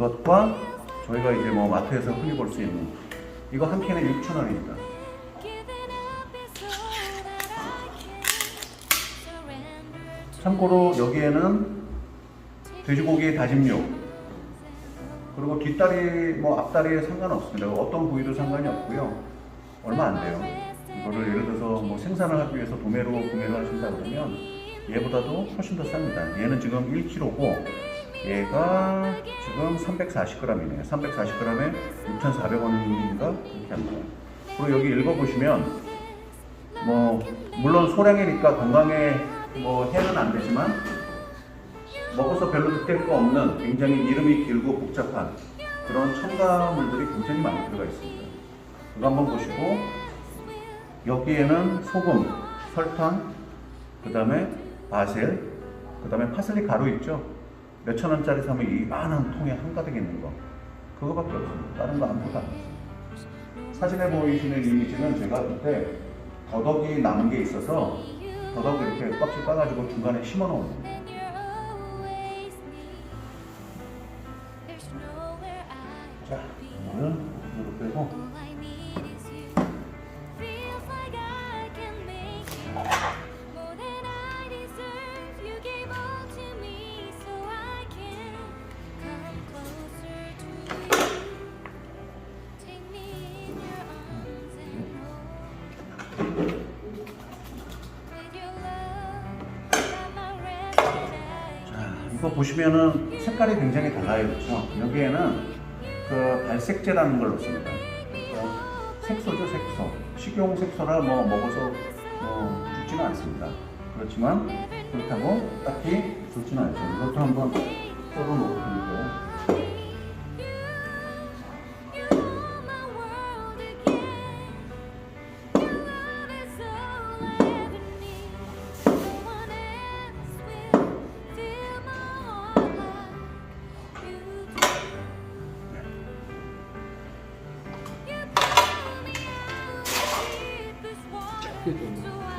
이것과 저희가 이제 뭐 마트에서 흔히 볼 수 있는 이거 한 캔에 6,000원입니다. 참고로 여기에는 돼지고기 다짐육 그리고 뒷다리 뭐 앞다리에 상관없습니다. 어떤 부위도 상관이 없고요. 얼마 안 돼요. 이거를 예를 들어서 뭐 생산을 하기 위해서 도매로 구매를 하신다 그러면 얘보다도 훨씬 더 쌉니다. 얘는 지금 1kg고 얘가 지금 340g이네요. 340g에 6,400원인가 이렇게 합니다. 그리고 여기 읽어보시면 뭐 물론 소량이니까 건강에 뭐 해는 안 되지만 먹어서 별로 느낄 거 없는 굉장히 이름이 길고 복잡한 그런 첨가물들이 굉장히 많이 들어가 있습니다. 이거 한번 보시고 여기에는 소금, 설탕, 그 다음에 바셀, 그 다음에 파슬리 가루 있죠? 몇천 원짜리 사면 이만한 통에 한가득 있는 거 그거밖에 없습니다. 다른 거 아무것도. 사진에 보이시는 이미지는 제가 그때 더덕이 남은 게 있어서 더덕 이렇게 껍질 까가지고 중간에 심어 놓은 거예요. 자, 이거를 이렇게 빼고 자, 이거 보시면은 색깔이 굉장히 달라요, 그렇죠? 여기에는 그 발색제라는 걸 넣습니다. 색소죠, 색소. 식용 색소라 뭐 먹어서 뭐 죽지는 않습니다. 그렇지만 그렇다고 딱히 좋지는 않죠. 이것도 한번 놓을 테니까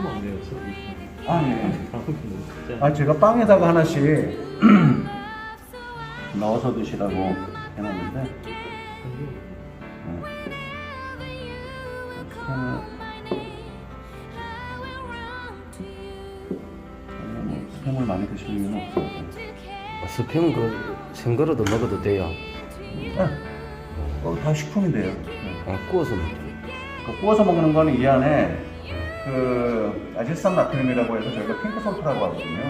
좀 품었네요, 저기. 아, 예. 진짜. 아, 제가 빵에다가 하나씩 넣어서 드시라고 해놨는데, 네. 스팸을, 뭐 많이 드실 이유는 없습니다. 스팸은 그 생거로도 먹어도 돼요. 네. 어, 다 식품인데요. 네. 어, 구워서 먹죠. 그 구워서 먹는 거는 이 안에 그 아질산 나트륨이라고 해서 저희가 핑크 솔트라고 하거든요.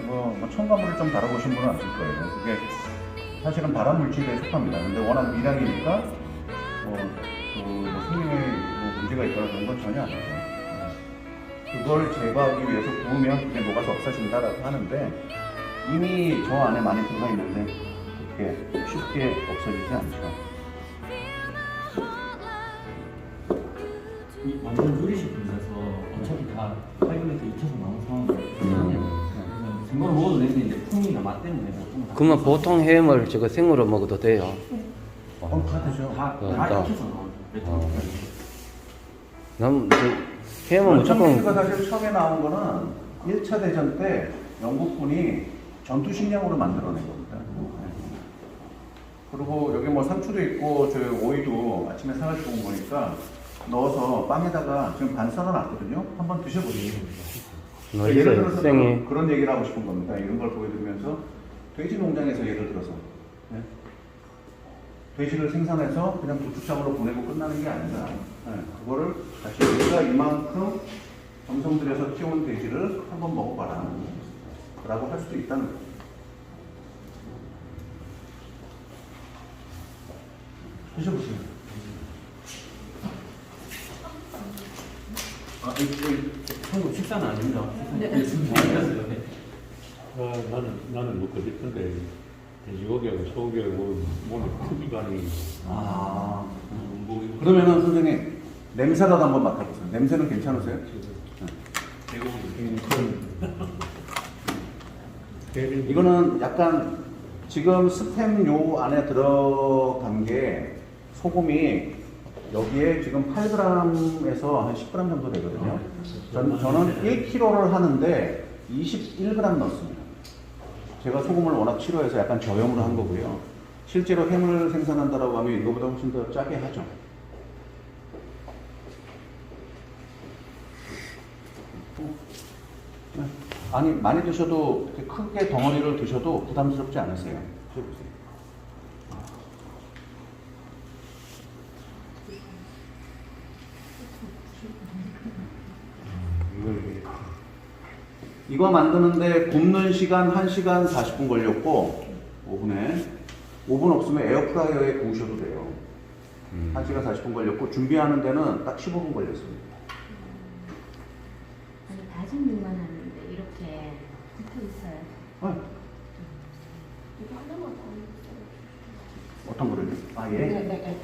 그거 뭐 첨가물을 좀 다뤄보신 분은 아실 거예요. 그게 사실은 발암 물질에 속합니다. 근데 워낙 미량이니까 뭐, 그, 뭐 생명에 뭐 문제가 있거나 그런 건 전혀 아니죠. 네. 그걸 제거하기 위해서 구우면 그게 녹아서 없어진다라고 하는데 이미 저 안에 많이 들어가 있는데 그렇게 쉽게 없어지지 않죠. 이 완전 요리식품 파이브에서 2차서 나온 상황이에요. 생걸 먹어도 되는데 이제 풍미나 맛 때문에 보통 다 그러면 보통 햄을 저거 생으로 먹어도 돼요. 어, 다 되죠. 다, 어, 다 다. 익혀서 나오죠. 어. 남, 저, 햄은 무조건 사실 처음에 나온 거는 1차 대전 때 영국군이 전투 식량으로 만들어낸 겁니다. 네. 그리고 여기 뭐 상추도 있고 저 오이도 아침에 사가지고 온 거니까 넣어서 빵에다가 지금 반 썰어놨거든요. 한번 드셔보세요. 뭐 예를 있어요. 들어서 생이. 그런 얘기를 하고 싶은 겁니다. 이런 걸 보여드리면서 돼지 농장에서 예를 들어서 네. 돼지를 생산해서 그냥 도축장으로 보내고 끝나는 게 아니라 네. 그거를 다시 우리가 이만큼 정성 들여서 키운 돼지를 한번 먹어봐라 라고 할 수도 있다는 거죠. 드셔보세요. 한국 식사는 아닙니다. 네. 준비했어요. 네. 아, 나는 나는 뭐 그랬던데 돼지고기하고 소고기하고 몸에 크기가 아니 아, 뭐, 그러면은 선생님 냄새라도 한번 맡아보세요. 냄새는 괜찮으세요? 이거는 약간 지금 스팸 요 안에 들어간 게 소금이 여기에 지금 8g에서 한 10g 정도 되거든요. 전, 저는 1kg를 하는데 21g 넣습니다. 제가 소금을 워낙 싫어해서 약간 저염으로 한 거고요. 실제로 햄을 생산한다라고 하면 이거보다 훨씬 더 짜게 하죠. 네. 아니 많이 드셔도 크게 덩어리를 드셔도 부담스럽지 않으세요. 드셔보세요. 이걸 이렇게 이거 만드는데 굽는 시간 1시간 40분 걸렸고 오븐에 오븐 없으면 에어프라이어에 구우셔도 돼요. 1시간 40분 걸렸고 준비하는 데는 딱 15분 걸렸습니다. 아니 다진 육만 하는데 이렇게 붙어 있어요. 어, 이거 하나만 더. 어떤 거를요? 아 예. 네, 네, 네.